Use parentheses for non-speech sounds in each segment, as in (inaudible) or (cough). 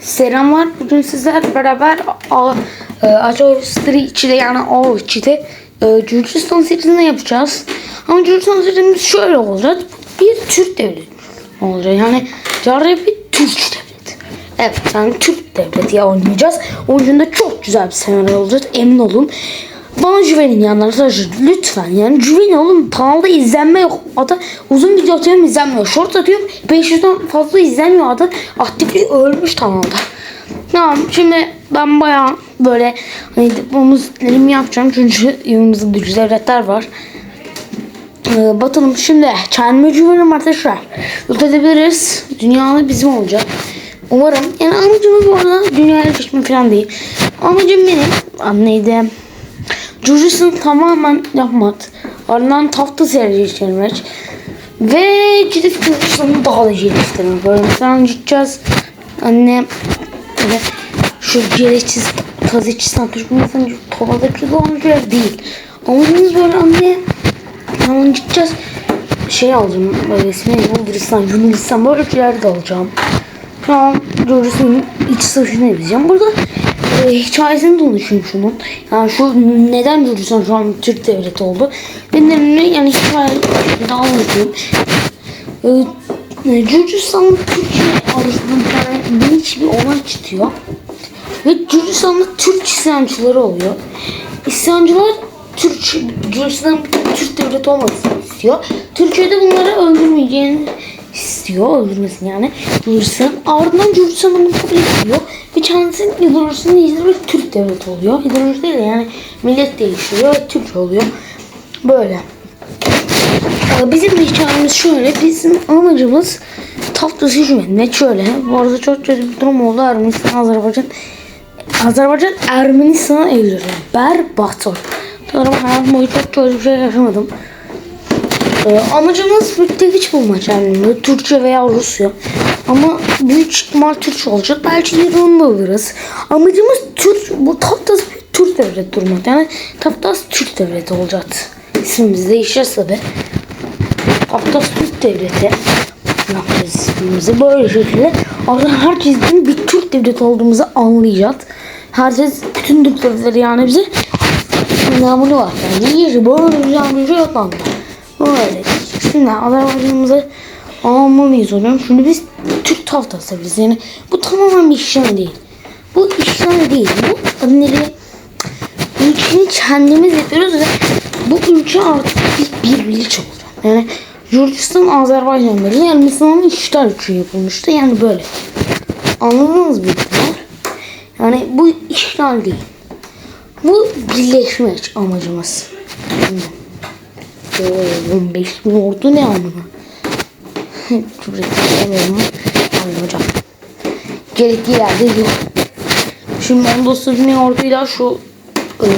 Selamlar. Bugün sizler beraber A- e, Street 2'de yani A 2'de e, Gürcistan serisinde yapacağız. Ama Gürcistan serimiz şöyle olacak. Bir Türk devleti olacak. Yani Carre bir Türk devleti. Evet yani Türk devleti ya oynayacağız. Oyunda çok güzel bir senaryo olacak. Emin olun. Bana güvenin yani arkadaşlar lütfen yani güvenin oğlum kanalda izlenme yok. Adı uzun video atıyorum izlenmiyor. Short atıyorum 500'den fazla izlenmiyor adı aktifliği ölmüş kanalda Tamam şimdi ben baya böyle hani diplomuzlarımı yapacağım çünkü yanımızda devletler var. Ee, bakalım şimdi kendime güveniyorum arkadaşlar. Yok edebiliriz. Dünyanın bizim olacak. Umarım yani amacımız bu arada dünyaya geçme falan değil. Amacım benim neydi Jujutsu'nu tamamen yapmak. Ardından tahta sergilemek. Ve ciddi Jujutsu'nu daha da geliştirmek. Böyle mesela gideceğiz. Anne böyle şu gereksiz kazıcısından Türkmenistan tovadaki dolandırıcılar değil. Amacımız böyle anne Tamam gideceğiz. Şey alacağım. Böyle ismi Bulgaristan, Yunanistan böyle şeyler de alacağım. Şu an Jujutsu'nun iç savaşını yapacağım. Burada e, hikayesini konuşayım şunun. Yani şu neden Gürcistan şu an Türk devleti oldu. Nedenini yani hikayeyi anlatayım. E, Gürcistan'ın Türkiye arasında bir tane bir olay çıkıyor. Ve Gürcistan'da Türk isyancıları oluyor. İsyancılar Türk, Gürcistan Türk devleti olmasını istiyor. Türkiye'de bunları öldürmeyeceğini istiyor. Öldürmesin yani. Gürcistan. Ardından Gürcistan bunu kabul ediyor. Ve kendisinin ideolojisini değiştirip Türk devleti oluyor. İdeoloji değil de yani millet değiştiriyor ve Türk oluyor. Böyle. Ee, Bizim hikayemiz şöyle. Bizim amacımız tahtası hükmetmek şöyle. Bu arada çok kötü bir durum oldu. Ermenistan, Azerbaycan. Azerbaycan Ermenistan'a eğiliyor. Berbat oldu. Sanırım hayatım boyu çok kötü bir şey yaşamadım. Ee, amacımız müttefik bulmak yani Türkçe veya Rusya. Ama büyük ihtimal Türkçe olacak. Belki İran'da alırız. Amacımız Türk, bu Taftas bir Türk devleti durmak. Yani Taftas Türk devleti olacak. İsmimiz değişeceğiz tabi. Taftas Türk devleti yapacağız ismimizi. Böyle şekilde aslında herkesin bir Türk devleti olduğumuzu anlayacak. Herkes, bütün Türk devletleri yani bize namını var. Yani iyi, böyle bir şey yok lan. Böyle. Şimdi Azerbaycan'ımızı almalıyız hocam. Şimdi biz Türk tahtası biz yani bu tamamen bir işlem değil. Bu işlem değil. Bu adını ülkeyi kendimiz yapıyoruz ve bu ülke artık bir birlik olacak. Yani Gürcistan Azerbaycan birliği yani Müslümanın işgal için yapılmıştı. Yani böyle. Anladınız mı? Yani bu işgal değil. Bu birleşmek amacımız. Oo, 15 bin ordu ne amına? (laughs) Cumhuriyet'in Aynen hocam. Gerekli yerde yok. Şimdi 19 bin orduyla şu e,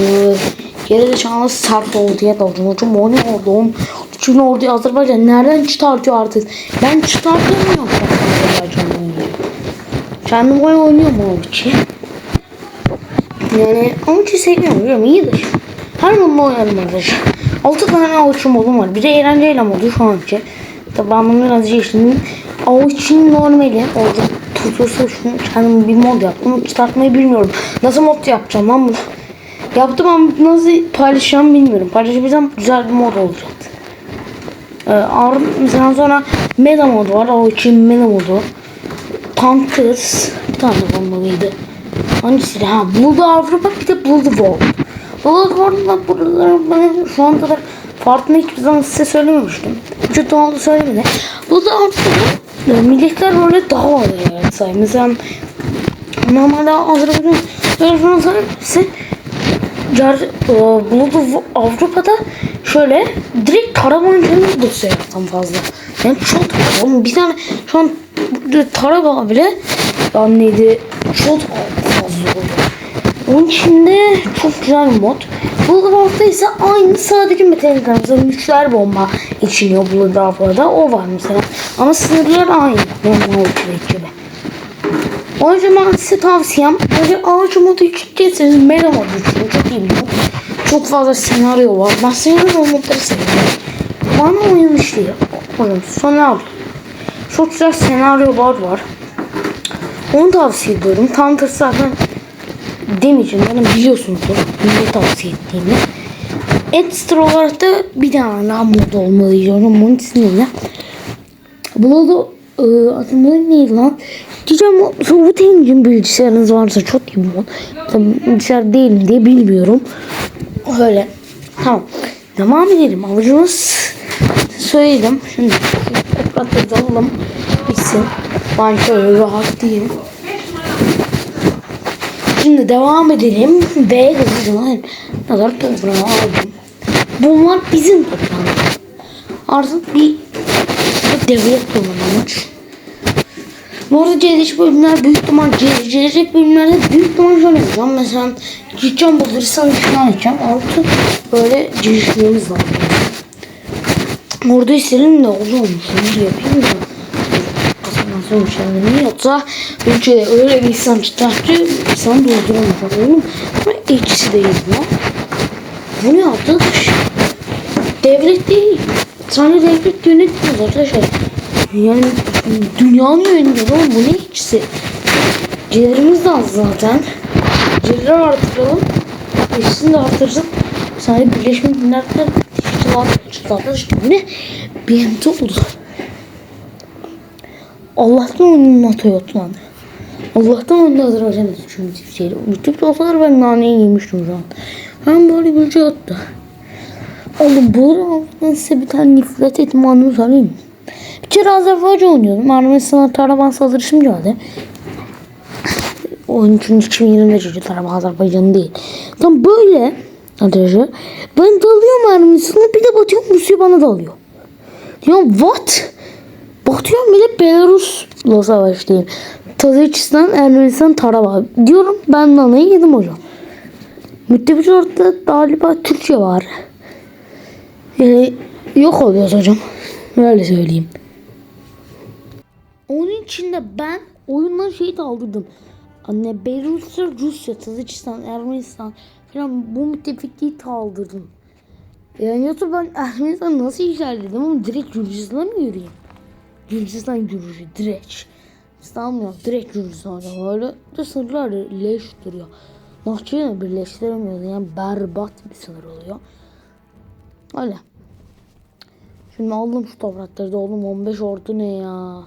geri zekalı sert orduya dalacağım hocam. O ne ordu? Onun için orduyu Azerbaycan nereden çıkartıyor artık? Ben çıkartamıyorum Azerbaycan'ı. Kendim oyun oynuyorum onun için. Yani onun için seviyorum biliyorum iyidir. Her bunda oynarım arkadaşlar. 6 tane avuç modum var. Bir de eğlenceyle modu şu anki. Bunu biraz geçtim. Avuç'un normali orada tutuyorsa şunu kendim bir mod yaptım. Onu çıkartmayı bilmiyorum. Nasıl mod yapacağım lan bunu? Yaptım ama nasıl paylaşacağım bilmiyorum. Paylaşabilsem güzel bir mod olacak. Ee, mesela sonra meta modu var. Avuç'un meta modu. Tankers. Bir tane olmalıydı. Hangisiydi? Ha Buldu Avrupa bir de Buldu World. Buldu World'da buraları ben şu ana kadar farkını hiçbir zaman size söylememiştim. Vücut doğalı söylemedi. Buldu Avrupa'da e, milletler böyle daha var yani say. Mesela normalde Azerbaycan Azerbaycan sayısı Car, e, Buldu Avrupa'da şöyle direkt Karabancı'nın dosya yaptan fazla. Yani çok oğlum bir tane şu an Taraba bile yani neydi çok fazla oldu. Onun içinde çok güzel bir mod. Bulgar'da ise aynı sadece mesela nükleer bomba içiniyor Bulgar'da. O var mesela. Ama sınırlar aynı. Normal ülke gibi. O yüzden ben size tavsiyem böyle ağaç modu yükleyecekseniz mega modu için çok iyi bir. Çok fazla senaryo var. Ben senaryo modları seviyorum. Bana oyun işliyor. Oyun sonra çok güzel senaryolar var. Onu tavsiye ediyorum. Tam zaten demeyeceğim. Yani biliyorsunuzdur. Niye tavsiye ettiğimi. Ekstra olarak da bir tane mod olmalı diyorum. Bunun ismiyle. Buna da e, adını neydi lan? Diyeceğim Soğut Engine bilgisayarınız varsa çok iyi bu. Tabii bilgisayar değil diye bilmiyorum. Öyle. Tamam. Devam edelim. Alıcımız söyledim. Şimdi ekranları alalım. Bitsin. Ben şöyle rahat değilim. Şimdi devam edelim ve kadar toprağı aldım. Bunlar bizim toprağımız. Artık bir devlet kullanılmış. Bu arada gelecek bölümler büyük ihtimal ge- gelecek bölümlerde büyük ihtimal şöyle yapacağım. Mesela gideceğim Bulgaristan işini açacağım. Artık böyle girişlerimiz var. Orada istedim de oluyormuş. Şimdi yapayım da. Olmuş yani? Yoksa ülkede öyle bir insan çıkarttı. insan dolduramaz. Anladın mı? Ama ikisi değil bu. Bu ne arkadaş? Devlet değil. Sadece devlet yönetmiyor arkadaşlar. Yani dünyanın yönetiyor oğlum bu ne ikisi? Gelirimiz de az zaten. Geliri artıralım. İkisini de artıracağım. Sadece Birleşmiş Milletler Teşkilatı işte bu ne? BMT oldu. Allah'tan onun NATO'ya atlandı. Allah'tan onu Azerbaycan'a düşünmüş şeydi. YouTube'da olsalar ben naneyi yemiştim şu an. Ben böyle bir şey attı. Oğlum bu ben size bir tane nifret etme anımı mi? Bir kere Azerbaycan oynuyordum. Ermenistan'a Taraban saldırısı geldi. 13. 2020'de çocuk Taraban Azerbaycan değil. Tam böyle arkadaşlar. Ben dalıyorum Ermenistan'a bir de batıyorum Rusya bana dalıyor. Diyorum what? Bakıyorum bile Belarus'la savaştayım. Tazikistan, Ermenistan, Tarava. Diyorum ben nanayı yedim hocam. Müttefik ortada galiba Türkçe var. Yani yok oluyoruz hocam. Öyle söyleyeyim. Onun için de ben oyundan şey de aldırdım. Anne Belarus'ta Rusya, Tazikistan, Ermenistan falan bu müttefikliği de aldırdım. Yani yoksa ben Ermenistan nasıl işaretledim ama direkt Gürcistan'a mı yürüyeyim? Gürcistan yürüyüşü direkt. İstanbul direkt Gürcistan hocam. Öyle de sınırlar leş duruyor. Nahçı'yı birleştiremiyordu yani berbat bir sınır oluyor. Öyle. Şimdi aldım şu toprakları da oğlum 15 ordu ne ya?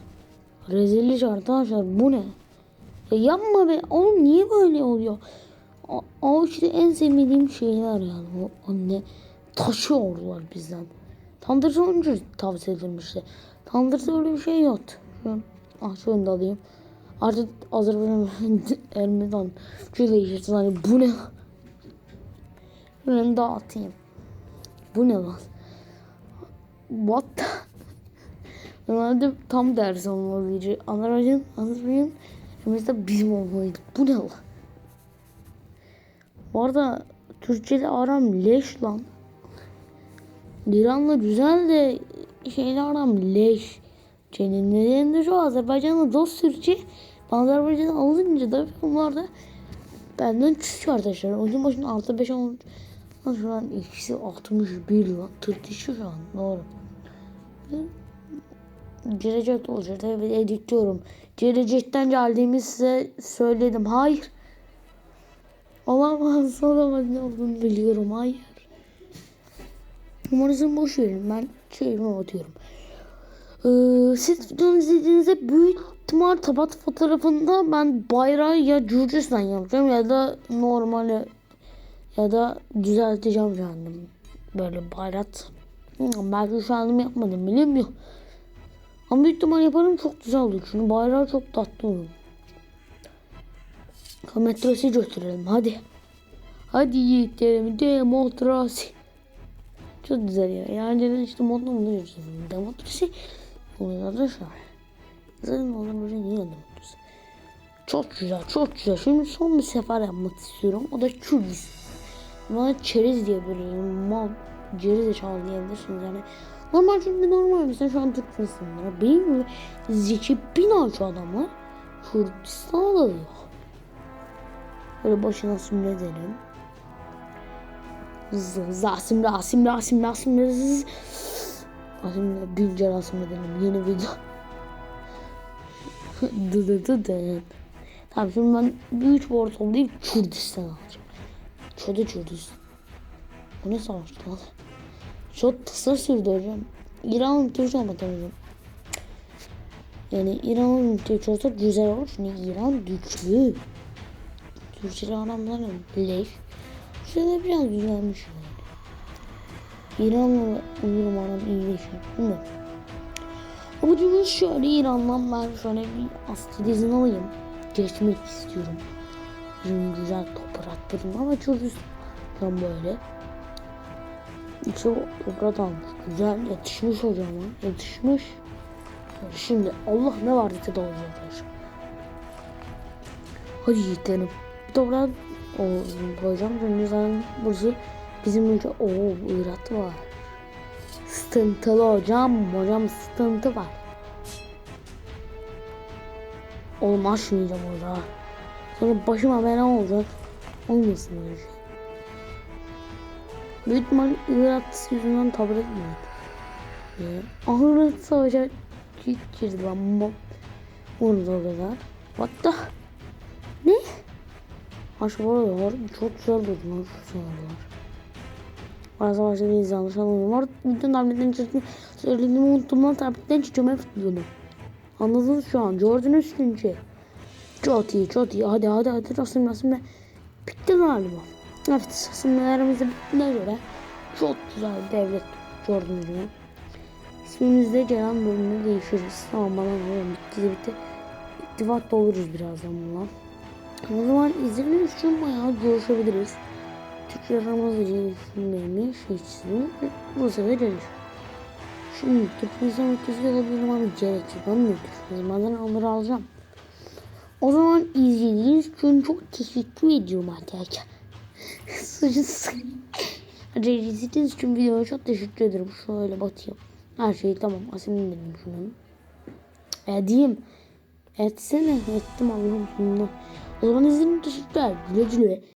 Rezillik arkadaşlar bu ne? Ya yapma be oğlum niye böyle oluyor? O, o işte en sevmediğim şeyler yani o anne taşıyorlar bizden. Tandırsa önce tavsiye edilmişti. Tandırsa öyle bir şey yok. Şu, ah şunu da alayım. Artık Azerbaycan Ermenistan şu değiştirsin hani bu ne? Şunu da atayım. Bu ne lan? What the? Normalde tam dersi olmalıydı. Azerbaycan, Azerbaycan Ermenistan bizim olmalıydı. Bu ne lan? Bu arada Türkçe'de aram leş lan. İran'la güzel de şeyle aram leş. Nedeni de şu Azerbaycan'la dost. Ben Azerbaycan'ı alınca da onlar da benden küçük arkadaşlar. Oyun başına 6 5 10 Lan şu an ikisi 61 lan. Tırtışı şu an. Doğru. Gelecek olacak. Evet editliyorum. Gelecekten geldiğimi size söyledim. Hayır. Olamaz. Olamaz ne olduğunu biliyorum. Hayır. Numarasını boş verin. Ben şeyime atıyorum. Ee, siz videomu izlediğinizde büyük ihtimal tabat fotoğrafında ben bayrağı ya Gürcistan yapacağım ya da normal ya da düzelteceğim kendim. Böyle bayrak. Hmm, belki şu an yapmadım bilmiyorum. Ama büyük ihtimal yaparım çok güzel olur. Çünkü bayrağı çok tatlı olur. Metrosi götürelim hadi. Hadi yiğitlerim demokrasi. Çok güzel ya. Yani işte modla bunu görüyorsun. Demokrasi oluyor arkadaşlar. Zaten onlar böyle niye demokrasi? Çok güzel, çok güzel. Şimdi son bir sefer yapmak istiyorum. O da Kürdistan. Bana çerez diye böyle mal ceriz çal diyebilirsiniz yani. Normal çünkü normal mesela şu an Türk insanlar benim gibi zeki binaçı adamlar Kürdistan'a dalıyor. Böyle başına sümle edelim. Zasim Rasim Rasim Rasim Rasim Rasim Bilge Rasim edelim yeni video. (laughs) dı dı dı dı. Tamam şimdi ben bir orta toplayıp Kürdistan alacağım. Çoda Kürdistan. Bu ne savaştı lan? Çok kısa sürdü hocam. İran'ın Türkçe anlatamıyorum. Yani İran'ın Türkçe olsa güzel olur. Çünkü İran güçlü. Türkçeli adamların leş. Şurada biraz güzelmiş. İran'la uyurum aram iyileşiyor. Bilmiyorum. Amacımız şöyle İran'dan ben şöyle bir asker izin alayım. Geçmek istiyorum. Bizim güzel topraklarım ama çok üstten böyle. İşte o toprak almış. Güzel yetişmiş hocam ha. Yetişmiş. Şimdi Allah ne vardıysa da olacak arkadaşlar. Hadi yiğitlerim. Bir toprağı o. Çünkü zaten burası bizim ülke. Oo Irak var. Sıkıntılı hocam. Hocam sıkıntı var. Oğlum açmayacağım orada. Sonra başıma bela olacak. Olmasın öyle şey. Büyük ihtimal Irak yüzünden tabir etmiyor. Ee, Ahiret savaşa girdi bu. Vurdu o kadar. What the? Aşk bu arada. Çok güzel durdular şu sıralar. Bazı başta bir yanlış anlamıyorum. Var bütün tabletten çıktım. Söylediğimi unuttum lan tabletten çıkıyorum hep videonu. Anladınız şu an. Gördünüz çünkü. Çok iyi çok iyi. Hadi hadi hadi. Resim resimle. Bitti galiba. Evet resimlerimiz de bittiğine göre. Çok güzel devlet gördüğünüz gibi. İsmimizi de Ceylan bölümüne değişiriz. Tamam bana ne bitti de bitti. İttifak da oluruz birazdan bunlar. O zaman izlediğiniz için bayağı görüşebiliriz. Türkçe isimlerimi şey çizdim. Burası da gelir. Şimdi Türkçe merkezi olabilirim ama gerekli. Ben de bazen onları alacağım. O zaman izlediğiniz için çok teşekkür ediyorum arkadaşlar. (laughs) Sıcısı. Hadi izlediğiniz için videoya çok teşekkür ederim. Şöyle batayım. Her şey tamam. Asim dedim şunu. Edeyim. Etsene. Ettim Allah'ım sonunda. O zaman için teşekkürler. Güle güle.